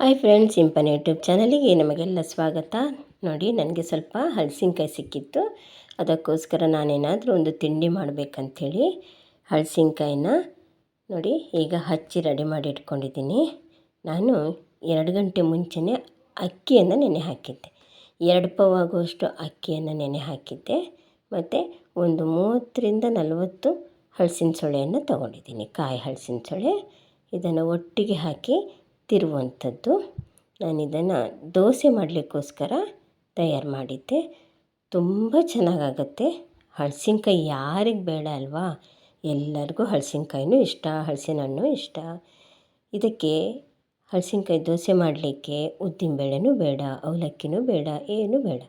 Hi friends ಸಿಂಪನ್ YouTube ಚಾನಲಿಗೆ ನಮಗೆಲ್ಲ ಸ್ವಾಗತ. ನೋಡಿ, ನನಗೆ ಸ್ವಲ್ಪ ಹಲಸಿನ್ಕಾಯಿ ಸಿಕ್ಕಿತ್ತು. ಅದಕ್ಕೋಸ್ಕರ ನಾನೇನಾದರೂ ಒಂದು ತಿಂಡಿ ಮಾಡಬೇಕಂಥೇಳಿ ಹಲಸಿನ್ಕಾಯಿನ ನೋಡಿ, ಈಗ ಹಚ್ಚಿ ರೆಡಿ ಮಾಡಿ ಇಟ್ಕೊಂಡಿದ್ದೀನಿ. ನಾನು ಎರಡು ಗಂಟೆ ಮುಂಚೆನೇ ಅಕ್ಕಿಯನ್ನು ನೆನೆ ಹಾಕಿದ್ದೆ. ಎರಡು ಪವ್ ಆಗುವಷ್ಟು ಅಕ್ಕಿಯನ್ನು ನೆನೆ ಹಾಕಿದ್ದೆ. ಮತ್ತು ಒಂದು ಮೂವತ್ತರಿಂದ ನಲವತ್ತು ಹಲಸಿನ ಸೊಳೆಯನ್ನು ತಗೊಂಡಿದ್ದೀನಿ. ಕಾಯಿ ಹಲಸಿನ ಸೊಳೆ ಇದನ್ನು ಒಟ್ಟಿಗೆ ಹಾಕಿ ತಿರುವಂಥದ್ದು ನಾನು ಇದನ್ನು ದೋಸೆ ಮಾಡಲಿಕ್ಕೋಸ್ಕರ ತಯಾರು ಮಾಡಿದ್ದೆ. ತುಂಬ ಚೆನ್ನಾಗಾಗತ್ತೆ. ಹಲಸಿನ್ಕಾಯಿ ಯಾರಿಗೆ ಬೇಡ ಅಲ್ವಾ? ಎಲ್ಲರಿಗೂ ಹಲಸಿನ್ಕಾಯಿನೂ ಇಷ್ಟ ಹಳಸಿನ ಹಣ್ಣು ಇಷ್ಟ. ಇದಕ್ಕೆ ಹಲಸಿನ್ಕಾಯಿ ದೋಸೆ ಮಾಡಲಿಕ್ಕೆ ಉದ್ದಿನಬೇಳೆನೂ ಬೇಡ, ಅವಲಕ್ಕಿನೂ ಬೇಡ, ಏನೂ ಬೇಡ.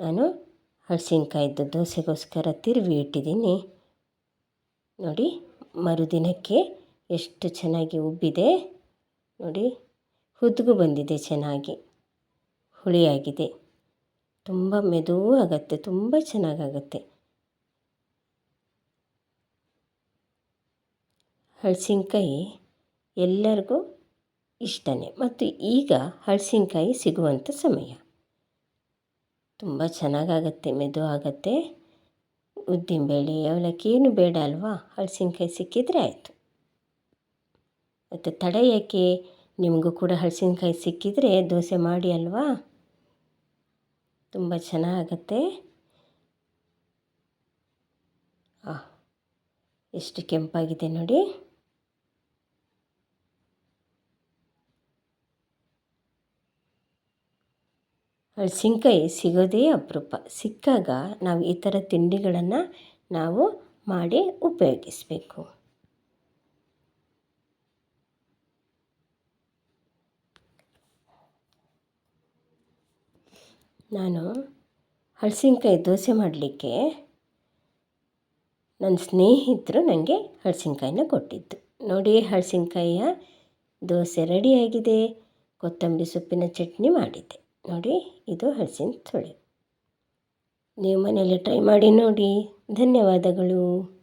ನಾನು ಹಲಸಿನ್ಕಾಯಿದ್ದು ದೋಸೆಗೋಸ್ಕರ ತಿರುವಿ ಇಟ್ಟಿದ್ದೀನಿ. ನೋಡಿ, ಮರುದಿನಕ್ಕೆ ಎಷ್ಟು ಚೆನ್ನಾಗಿ ಉಬ್ಬಿದೆ. ನೋಡಿ, ಹುದುಗು ಬಂದಿದೆ ಚೆನ್ನಾಗಿ. ಹುಳಿಯಾಗಿದೆ. ತುಂಬ ಮೆದುವು ಆಗುತ್ತೆ ತುಂಬ ಚೆನ್ನಾಗಾಗತ್ತೆ. ಹಳಸಿನಕಾಯಿ ಎಲ್ಲರಿಗೂ ಇಷ್ಟನೇ. ಮತ್ತು ಈಗ ಹಳಸಿನಕಾಯಿ ಸಿಗುವಂಥ ಸಮಯ. ತುಂಬ ಚೆನ್ನಾಗಾಗತ್ತೆ ಮೆದು ಆಗುತ್ತೆ ಉದ್ದಿನಬೇಳೆ, ಅವಲಕ್ಕಿ, ಏನು ಬೇಡ ಅಲ್ವಾ? ಹಳಸಿನಕಾಯಿ ಸಿಕ್ಕಿದರೆ ಆಯಿತು. ಮತ್ತು ತಡೆ ಯಾಕೆ ನಿಮಗೂ ಕೂಡ ಹಲಸಿನಕಾಯಿ ಸಿಕ್ಕಿದರೆ ದೋಸೆ ಮಾಡಿ ಅಲ್ವಾ? ತುಂಬ ಚೆನ್ನಾಗತ್ತೆ. ಎಷ್ಟು ಕೆಂಪಾಗಿದೆ ನೋಡಿ. ಹಲಸಿನಕಾಯಿ ಸಿಗೋದೇ ಅಪರೂಪ. ಸಿಕ್ಕಾಗ ನಾವು ಈ ಥರ ತಿಂಡಿಗಳನ್ನು ನಾವು ಮಾಡಿ ಉಪಯೋಗಿಸಬೇಕು. ನಾನು ಹಲಸಿನ್ಕಾಯಿ ದೋಸೆ ಮಾಡಲಿಕ್ಕೆ ನನ್ನ ಸ್ನೇಹಿತರು ನನಗೆ ಹಲಸಿನ್ಕಾಯಿನ ಕೊಟ್ಟಿದ್ದು. ನೋಡಿ ಹಲಸಿನ್ಕಾಯಿಯ ದೋಸೆ ರೆಡಿಯಾಗಿದೆ. ಕೊತ್ತಂಬರಿ ಸೊಪ್ಪಿನ ಚಟ್ನಿ ಮಾಡಿದ್ದೆ. ನೋಡಿ, ಇದು ಹಲಸಿನ ತೊಳೆ. ನೀವು ಮನೆಯಲ್ಲಿ ಟ್ರೈ ಮಾಡಿ ನೋಡಿ. ಧನ್ಯವಾದಗಳು.